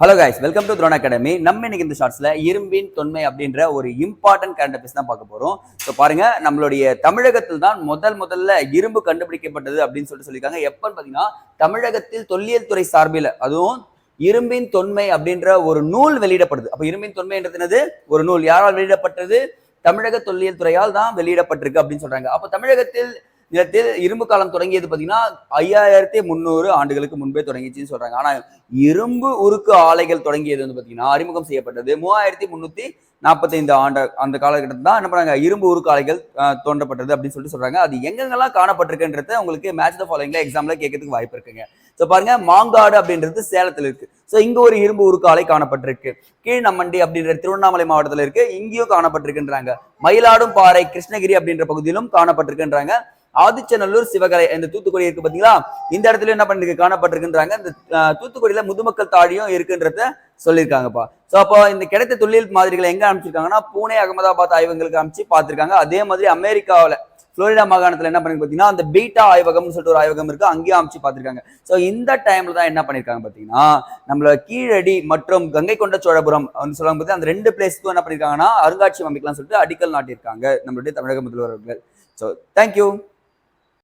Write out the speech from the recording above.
Hello guys welcome to drone academy நம்ம இன்னைக்கு இந்த ஷார்ட்ஸ்ல இரும்பின் தொன்மை அப்படின்ற ஒரு இம்பார்ட்டன்ட் கரண்ட் அஃபேர்ஸ் தான் பார்க்க போறோம். ஸோ பாருங்க நம்மளுடைய தமிழகத்தில் தான் முதல் முதல்ல இரும்பு கண்டுபிடிக்கப்பட்டது அப்படின்னு சொல்லிட்டு சொல்லியிருக்காங்க. எப்பன்னு பார்த்தீங்கன்னா தமிழகத்தில் தொல்லியல் துறை சார்பில் அதுவும் இரும்பின் தொன்மை அப்படின்ற ஒரு நூல் வெளியிடப்படுது. அப்போ இரும்பின் தொன்மைன்றது என்னது? ஒரு நூல். யாரால் வெளியிடப்பட்டது? தமிழக தொல்லியல் துறையால் தான் வெளியிடப்பட்டிருக்கு அப்படின்னு சொல்றாங்க. அப்போ தமிழகத்தில் நிலத்தில் இரும்பு காலம் தொடங்கியது பார்த்தீங்கன்னா ஐயாயிரத்தி முந்நூறு ஆண்டுகளுக்கு முன்பே தொடங்கிச்சுன்னு சொல்றாங்க. ஆனா இரும்பு உருக்கு ஆலைகள் தொடங்கியது வந்து பார்த்தீங்கன்னா அறிமுகம் செய்யப்பட்டது மூவாயிரத்தி முந்நூற்றி நாற்பத்தைந்து ஆண்டு அந்த காலகட்டத்தில் தான் என்ன பண்ணாங்க இரும்பு உருக்கு ஆலைகள் தோன்றப்பட்டது அப்படின்னு சொல்லிட்டு சொல்றாங்க. அது எங்கெங்கெல்லாம் காணப்பட்டிருக்குன்றது உங்களுக்கு மேட்ச் த ஃபாலோயிங்ல எக்ஸாம்ல கேட்கறதுக்கு வாய்ப்பு இருக்குங்க. ஸோ பாருங்க மாங்காடு அப்படின்றது சேலத்தில் இருக்கு. ஸோ இங்க ஒரு இரும்பு உருக்கு ஆலை காணப்பட்டிருக்கு. கீழ்நம்மண்டி அப்படின்ற திருவண்ணாமலை மாவட்டத்தில் இருக்கு. இங்கேயும் காணப்பட்டிருக்குன்றாங்க. மயிலாடும் பாறை கிருஷ்ணகிரி அப்படின்ற பகுதியிலும் காணப்பட்டிருக்குன்றாங்க. ஆதிச்சநல்லூர் சிவகலை இந்த தூத்துக்குடி இருக்கு பாத்தீங்களா? இந்த இடத்துல என்ன பண்ணிருக்கு? காணப்பட்டிருக்குன்றாங்க. இந்த தூத்துக்குடியில முதுமக்கள் தாடியும் இருக்குன்றத சொல்லியிருக்காங்கப்பா. ஸோ அப்போ இந்த கிடைத்த தொழில் மாதிரிகளை எங்க அமைச்சிருக்காங்கன்னா பூனே அகமதாபாத் ஆய்வகங்களுக்கு அமைச்சு பார்த்திருக்காங்க. அதே மாதிரி அமெரிக்காவில் புளோரிடா மாகாணத்துல என்ன பண்ணி பார்த்தீங்கன்னா அந்த பீட்டா ஆய்வகம்னு சொல்லிட்டு ஒரு ஆய்வகம் இருக்கு. அங்கேயும் அமைச்சு பார்த்துருக்காங்க. ஸோ இந்த டைம்ல தான் என்ன பண்ணிருக்காங்க பார்த்தீங்கன்னா நம்மள கீழடி மற்றும் கங்கை கொண்ட சோழபுரம் அப்படின்னு சொல்லுவாங்க பார்த்தீங்கன்னா அந்த ரெண்டு பிளேஸ்க்கும் என்ன பண்ணிருக்காங்கன்னா அருங்காட்சியம் அமைக்கலாம் சொல்லிட்டு அடிக்கல் நாட்டியிருக்காங்க நம்மளுடைய தமிழக முதல்வர்கள். அவர்கள் ஸோ தேங்க்யூ